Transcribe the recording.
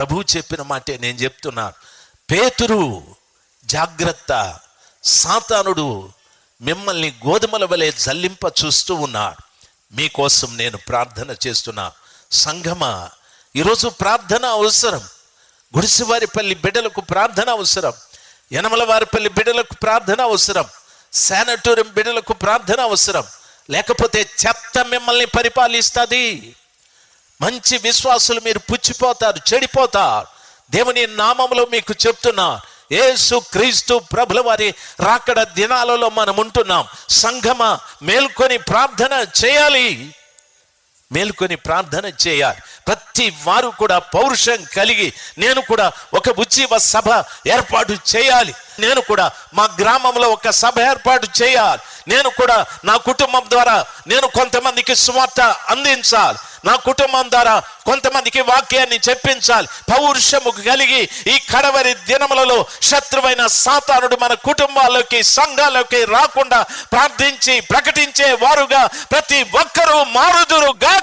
ప్రభు చెప్పిన మాటే నేను చెప్తున్నాను పేతురు జాగ్రత్త. సాతానుడు మిమ్మల్ని గోధుమల వలె జల్లింప చూస్తూ ఉన్నాడు. మీకోసం నేను ప్రార్థన చేస్తున్నా. సంఘమా ఈరోజు ప్రార్థన అవసరం. గుడిసివారిపల్లి బిడ్డలకు ప్రార్థన అవసరం. యనమలవారిపల్లి బిడ్డలకు ప్రార్థన అవసరం. శానటోరియం బిడ్డలకు ప్రార్థన అవసరం. లేకపోతే చెత్త మిమ్మల్ని పరిపాలిస్తుంది. మంచి విశ్వాసులు మీరు పుచ్చిపోతారు చెడిపోతారు. దేవుని నామంలో మీకు చెప్తున్నా ఏసు క్రీస్తు ప్రభుల వారి రాకడ దినాలలో మనం ఉంటున్నాం. సంఘమ మేల్కొని ప్రార్థన చేయాలి. మేల్కొని ప్రార్థన చేయాలి. ప్రతి వారు కూడా పౌరుషం కలిగి నేను కూడా ఒక ఉజ్జీవ సభ ఏర్పాటు చేయాలి. నేను కూడా మా గ్రామంలో ఒక సభ ఏర్పాటు చేయాలి. నేను కూడా నా కుటుంబం ద్వారా నేను కొంతమందికి సువార్త అందించాలి. నా కుటుంబం ద్వారా కొంతమందికి వాక్యాన్ని చెప్పించాలి. పౌరుషము కలిగి ఈ కడవరి దినములలో శత్రువైన సాతానుడు మన కుటుంబాల్లోకి సంఘాల్లోకి రాకుండా ప్రార్థించి ప్రకటించే వారుగా ప్రతి ఒక్కరూ మారుదురుగా